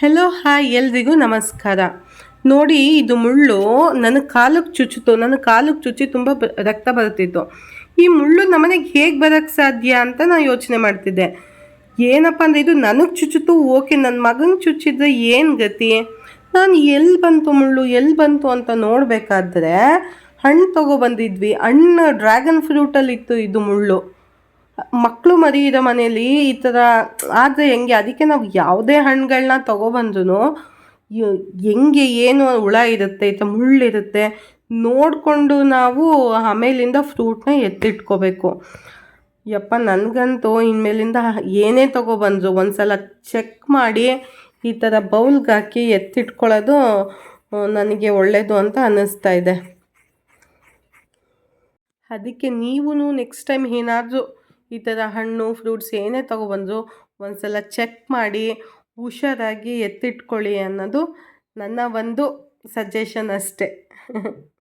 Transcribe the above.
Hello hi ಎಲ್ರಿಗೂ ನಮಸ್ಕಾರ. ನೋಡಿ, ಇದು ಮುಳ್ಳು ನನ್ನ ಕಾಲಕ್ಕೆ ಚುಚ್ಚಿತು ನನ್ನ ಕಾಲಕ್ಕೆ ಚುಚ್ಚಿ ತುಂಬ ರಕ್ತ ಬರ್ತಿತ್ತು ಈ ಮುಳ್ಳು ನಮ್ಮನೆಗೆ ಹೇಗೆ ಬರೋಕ್ಕೆ ಸಾಧ್ಯ ಅಂತ ನಾನು ಯೋಚನೆ ಮಾಡ್ತಿದ್ದೆ. ಏನಪ್ಪ ಅಂದರೆ, ಇದು ನನಗೆ ಚುಚ್ಚಿತು ಓಕೆ ನನ್ನ ಮಗನಿಗೆ ಚುಚ್ಚಿದ್ರೆ ಏನು ಗತಿ? ನಾನು ಎಲ್ಲಿ ಬಂತು ಮುಳ್ಳು ಎಲ್ಲಿ ಬಂತು ಅಂತ ನೋಡಬೇಕಾದ್ರೆ, ಹಣ್ಣು ತೊಗೊಬಂದಿದ್ವಿ ಹಣ್ಣು, ಡ್ರ್ಯಾಗನ್ ಫ್ರೂಟಲ್ಲಿತ್ತು ಇದು ಮುಳ್ಳು. ಮಕ್ಕಳು ಮರಿ ಇರೋ ಮನೇಲಿ ಈ ಥರ, ಆದರೆ ಹೆಂಗೆ, ಅದಕ್ಕೆ ನಾವು ಯಾವುದೇ ಹಣ್ಣುಗಳನ್ನ ತೊಗೊಬಂದ್ರೂ ಹೆಂಗೆ, ಏನು ಹುಳ ಇರುತ್ತೆ, ಈ ಥರ ಮುಳ್ಳಿರುತ್ತೆ ನೋಡಿಕೊಂಡು ನಾವು ಆಮೇಲಿಂದ ಫ್ರೂಟ್ನ ಎತ್ತಿಟ್ಕೋಬೇಕು. ಯಪ್ಪ, ನನಗಂತೂ ಇನ್ಮೇಲಿಂದ ಏನೇ ತೊಗೊಬಂದ್ರು ಒಂದು ಸಲ ಚೆಕ್ ಮಾಡಿ ಈ ಥರ ಬೌಲ್ಗೆ ಹಾಕಿ ಎತ್ತಿಟ್ಕೊಳ್ಳೋದು ನನಗೆ ಒಳ್ಳೆಯದು ಅಂತ ಅನ್ನಿಸ್ತಾ ಇದೆ. ಅದಕ್ಕೆ ನೀವು ನೆಕ್ಸ್ಟ್ ಟೈಮ್ ಏನಾದರೂ ಈ ಥರ ಹಣ್ಣು ಫ್ರೂಟ್ಸ್ ಏನೇ ತೊಗೊಬಂದ್ರು ಒಂದ್ಸಲ ಚೆಕ್ ಮಾಡಿ ಹುಷಾರಾಗಿ ಎತ್ತಿಟ್ಕೊಳ್ಳಿ ಅನ್ನೋದು ನನ್ನ ಒಂದು ಸಜೆಷನ್ ಅಷ್ಟೇ.